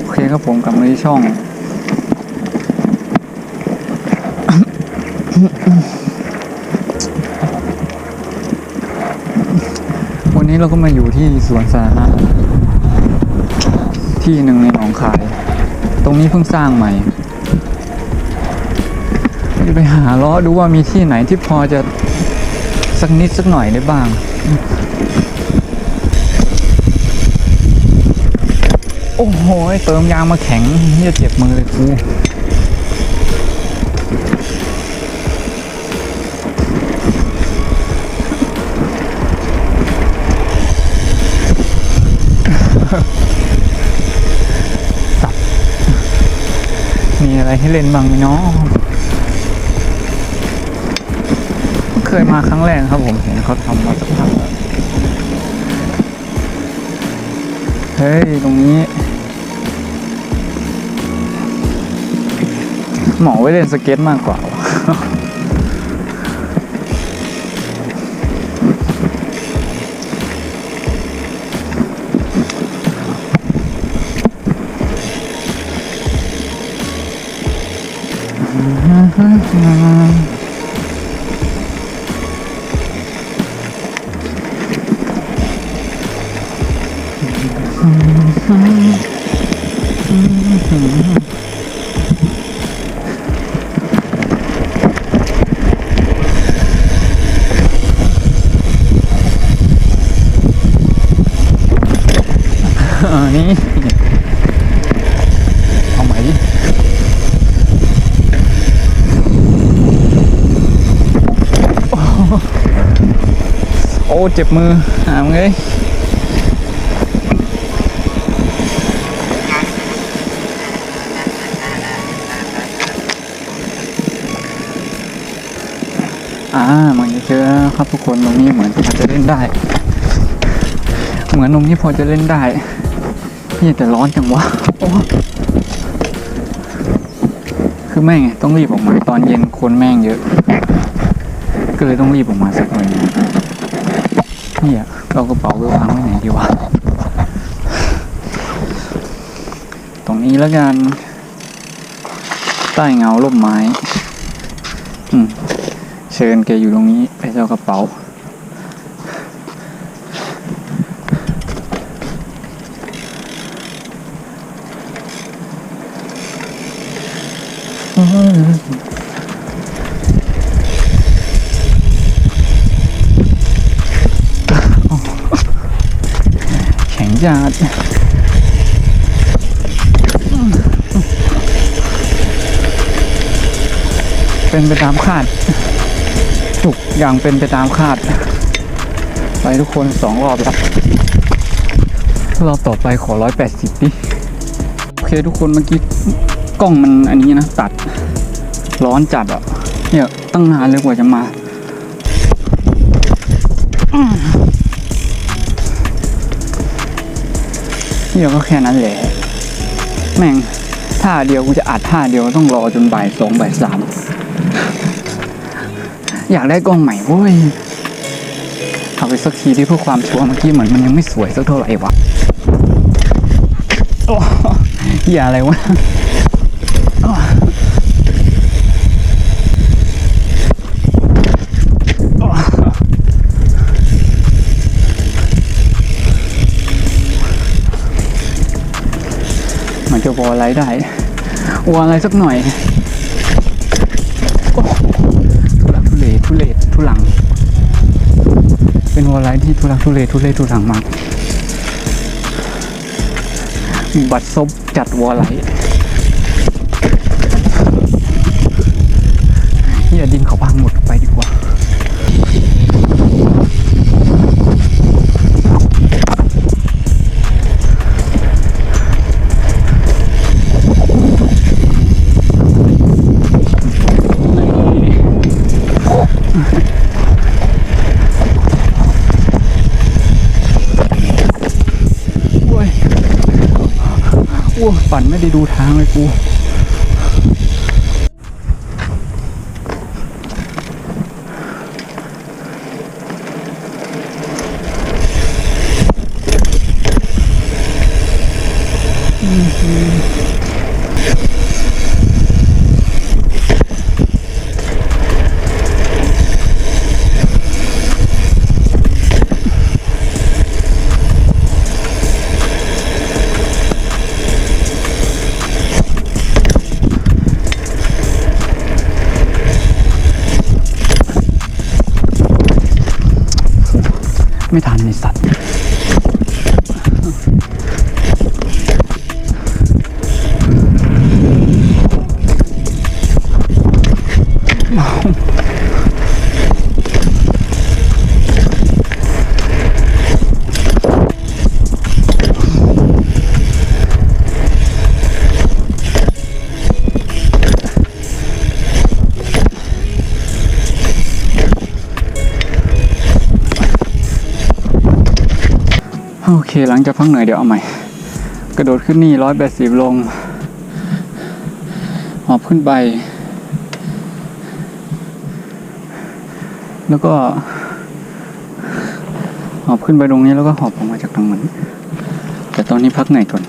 โอเคครับผมกลับมาที่ช่อง วันนี้เราก็มาอยู่ที่สวนสาธารณะที่หนึ่งในหนองคาย ตรงนี้เพิ่งสร้างใหม่จะไปหาล้อดูว่ามีที่ไหนที่พอจะ สักนิดสักหน่อยได้บ้าง โอ้โห เติมยางมาแข็งเฮียเจ็บมือเลยกูสับมีอะไรให้เล่นบ้างไหมเนาะ เคยมาครั้งแรกครับผมเห็นเขาทำมาสักพักแล้วเฮ้ย ตรงนี้ หมอไว้เล่นสเก็ตมากกว่า นนี้เอาใหมโอ้ เจ็บมือหามงเลยอ่ามันจะ เจอครับทุกคนตรงนี้เหมือนพอจะเล่นได้ เหมือนตรงนี้พอจะเล่นได้นี่แต่ร้อนจังวะคือแม่งไงต้องรีบออกมาตอนเย็นคนแม่งเยอะ ก็เลยต้องรีบออกมาสักหน่อยนี่ยเรากระเป๋าไปวางไว้ไหนดีวะตรงนี้แล้วกัน ใต้เงาร่มไม้ อืม เชิญแกอยู่ตรงนี้ไปเจ้ากระเป๋า แข็งจัดเป็นไปตามคาดุกอย่างเป็นไปตามคาด ไปทุกคนสองรอบแล้วรอบต่อไปขอร้อยแปดสิบดิโอเคทุกคนเมื่อกี้กล้องมันอันนี้นะตัดร้อนจัดอะเนี่ยตั้งนานเลยกว่าจะมาเดี๋ยวก็แค่นั้นแหละ แม่งท่าเดียวกูจะอัดท่าเดียวต้องรอจนบ่ายสองบ่ายสาม อยากได้กล้องใหม่เว้ยเอาไปสักทีที่เพื่อความชัวร์เมื่อกี้เหมือนมันยังไม่สวยสักเท่าไหร่วะโอ้เหี้ยอะไรวะมันจะวออะไรได้วออะไรสักหน่อยโอ้ ทุลัง เป็นวอลไลที่ทุลักทุเลทุเลทุลังมาก บัดซบจัดวอลไลท์เฮียดินเขาพังหมด ได้ดูทางเลยกูอืม หลังจากพักเหนื่อยเดี๋ยวเอาใหม่ กระโดดขึ้นนี่ร้อยแปดสิบลง หอบขึ้นไป แล้วก็ หอบขึ้นไปตรงนี้แล้วก็หอบออกมาจากตรงนั้นแต่ตอนนี้พักเหนื่อยก่อน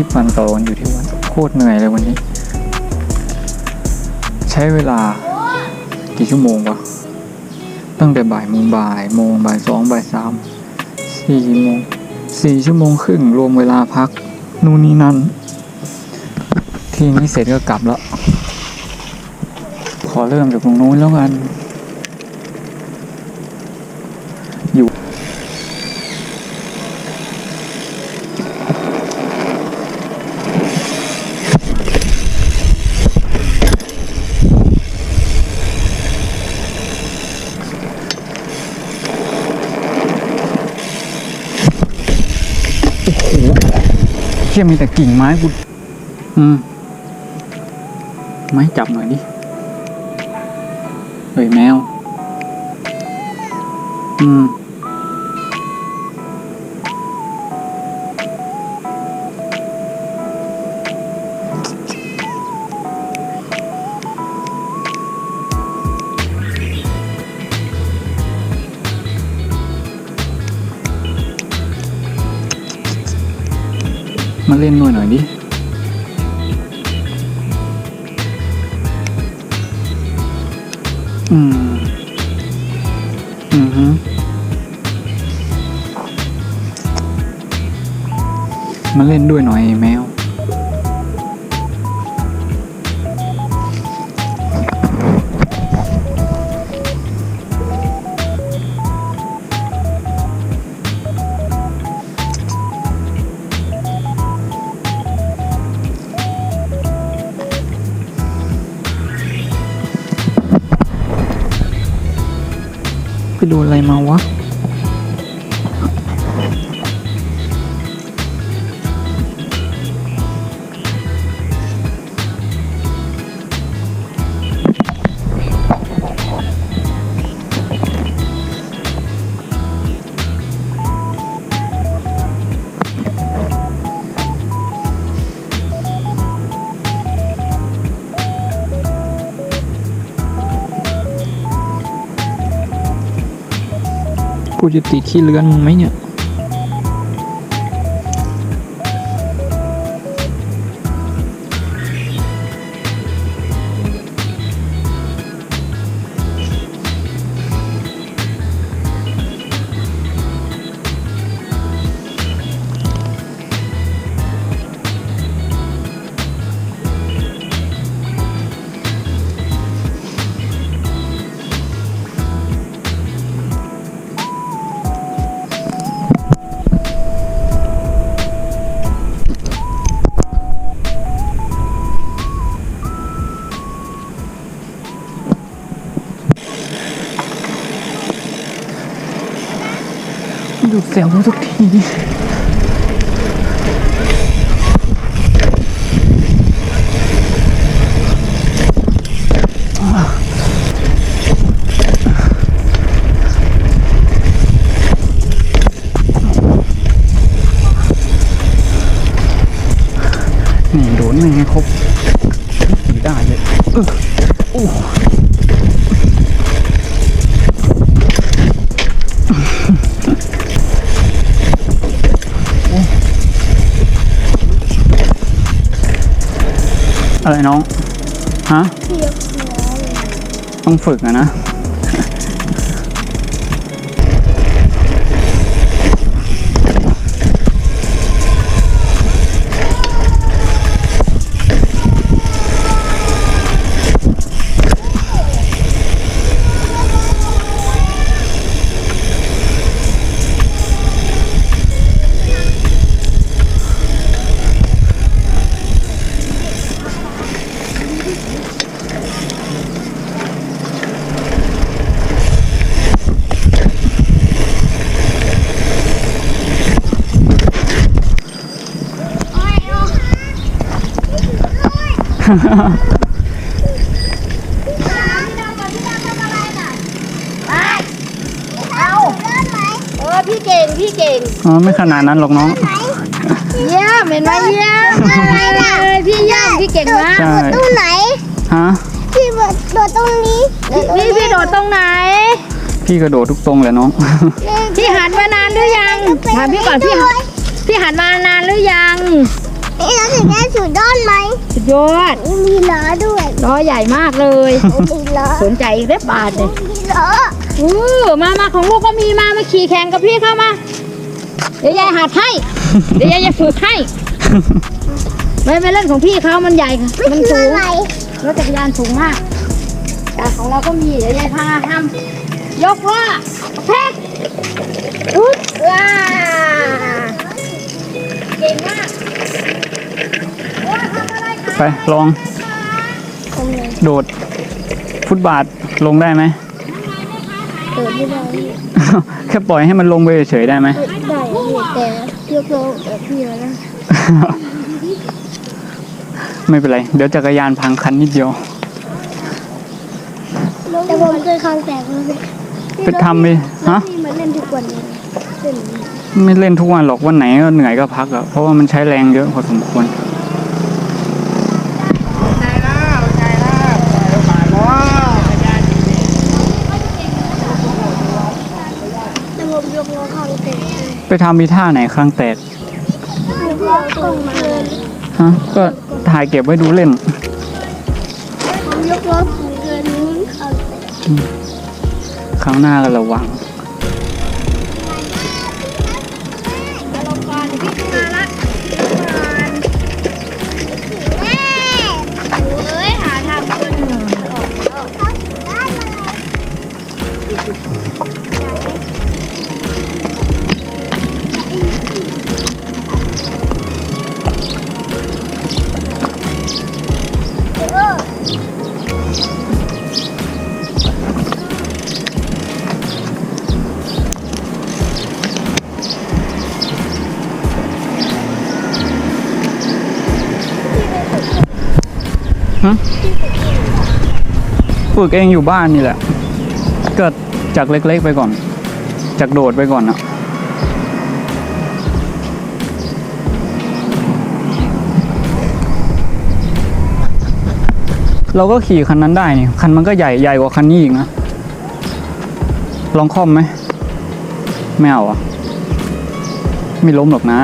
ที่ปันต่อกันอยู่ที่วัดโคตรเหนื่อยเลยวันนี้ ใช้เวลากี่ชั่วโมงวะตั้งแต่บ่ายโมงบ่ายโมงบ่ายสองบ่ายสามสี่โมงสี่ชั่วโมงครึ่งรวมเวลาพัก นู่นนี่นั่น ที่นี้เสร็จก็กลับแล้ว ขอเริ่มจากตรงนู้นแล้วกัน เที่ยมีแต่กิ่งไม้กูอืมไม้จับหน่อยดิเฮ้ยแมว อืม มาเล่นด้วยหน่อยดิ อืม อือฮึมาเล่นด้วยหน่อยแมว ไปโดนอะไรมาวะ กูจะติดขี้เลือนมึงไหมเนี่ย ดูดเสียงทุกที อะไรน้อง ฮะ ต้องฝึกอะนะ เอาเออพี่เก่งพี่เก่งอ๋อไม่ขนาดนั้นหรอกน้อง เยี่ยมเห็นไหมเยี่ยมเลยพี่เยี่ยมพี่เก่งมากใช่ ตรงไหน ฮะ พี่โดดตรงนี้พี่พี่โดดตรงไหน พี่กระโดดทุกตรงเลยน้อง พี่หันมานานหรือยังถามพี่ก่อนพี่หันพี่หันมานานหรือยัง นี่เราถึงได้สุดยอดไหมสุดยอด มีล้อด้วยล้อใหญ่มากเลย มีล้อสนใจอีกเรียบบาทเลยมีล้ออู้มามาของลูกก็มีมามาขี่แข่งกับพี่เข้ามา เดี๋ยวยายหัดให้ เดี๋ยวยายจะฝึกให้ไม่ไม่เล่นของพี่เขามันใหญ่ค่ะมันคือสูงอะไรรถจักรยานสูงมากแต่ของเราก็มีเดี๋ยวยายพาทำยกล้อแพ็กอุ๊บว้าเก่งมากโอ้ยทำอะ ไรคะไปลอง โดด ฟุตบาทลงได้ไหมเปิดไม่ได้แค่ปล่อยให้มันลงไปเฉยๆได้ไหมได้แต่ยกโลแบบพี่นะไม่เป็นไร เดี๋ยวจักรยานพังคันนิดเดียวแต่ผมเคยคางแตกแล้วไปทำไปฮะพี่มาเล่นทุกวันเลยเล่น ไม่เล่นทุกวันหรอกวันไหนก็เหนื่อยก็พักอะเพราะว่ามันใช้แรงเยอะพอสมควรแต่ผมยกโลคางแตกไปทำมีท่าไหนครั้งแตกยกโลกล้องมาเลยฮะก็ถ่ายเก็บไว้ดูเล่นผมยกโลสูงเกินนู้นคางแตกครั้งหน้าก็ระวัง ฝึกเองอยู่บ้านนี่แหละ ก็จากเล็กๆไปก่อน จากโดดไปก่อนอะเราก็ขี่คันนั้นได้นี่คันมันก็ใหญ่ใหญ่กว่าคันนี้อีกนะ ลองคล่อมไหมไม่เอาอะ ไม่ล้มหรอกนะ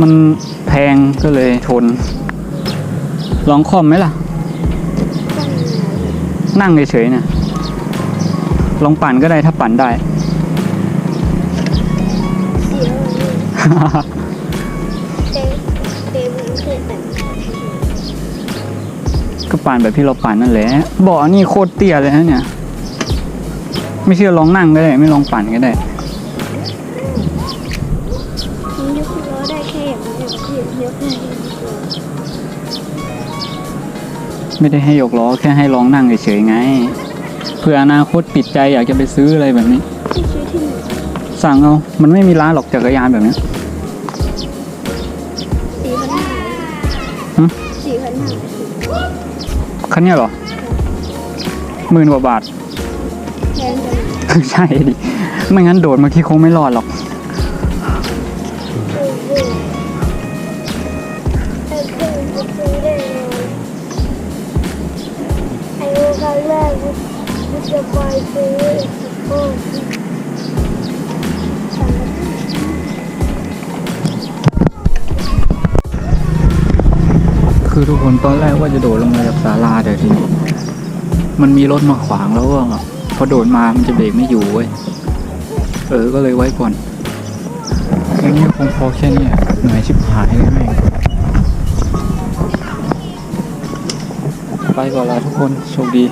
มันแพงก็เลยทนลองคอมไหมล่ะ นั่งเฉยๆเนี่ย ลองปั่นก็ได้ถ้าปั่นได้ ก็ปั่นแบบที่เราปั่นนั่นแหละเบาะนี่โคตรเตี้ยเลยนะเนี่ย ไม่เชื่อลองนั่งก็ได้ ไม่ลองปั่นก็ได้ ได้แค่อย่างเดียวพี่ยกได้ไม่ได้ให้ยกล้อแค่ให้ลองนั่งเฉยๆไง เพื่ออนาคตติดใจอยากจะไปซื้ออะไรแบบนี้ที่ซื้อที่ไหนสั่งเอา มันไม่มีร้านหรอกจักรยานแบบนี้สี่พันห้าหึสี่พันห้าคันเนี้ยเหรอหมื่นกว่าบาทแพงจังใช่ดิ ไม่งั้นโดดเมื่อกี้คงไม่รอดหรอก คือทุกคนตอนแรกว่าจะโดดลงมาจากศาลาแต่ทีนี้มันมีรถมาขวางแล้วก็พอโดดมามันจะเบรกไม่อยู่เว้ย เออ ก็เลยไว้ก่อนอันนี้คงพอแค่นี้เหนื่อยชิบหายเลยแม่งไปก่อนละทุกคน โชคดี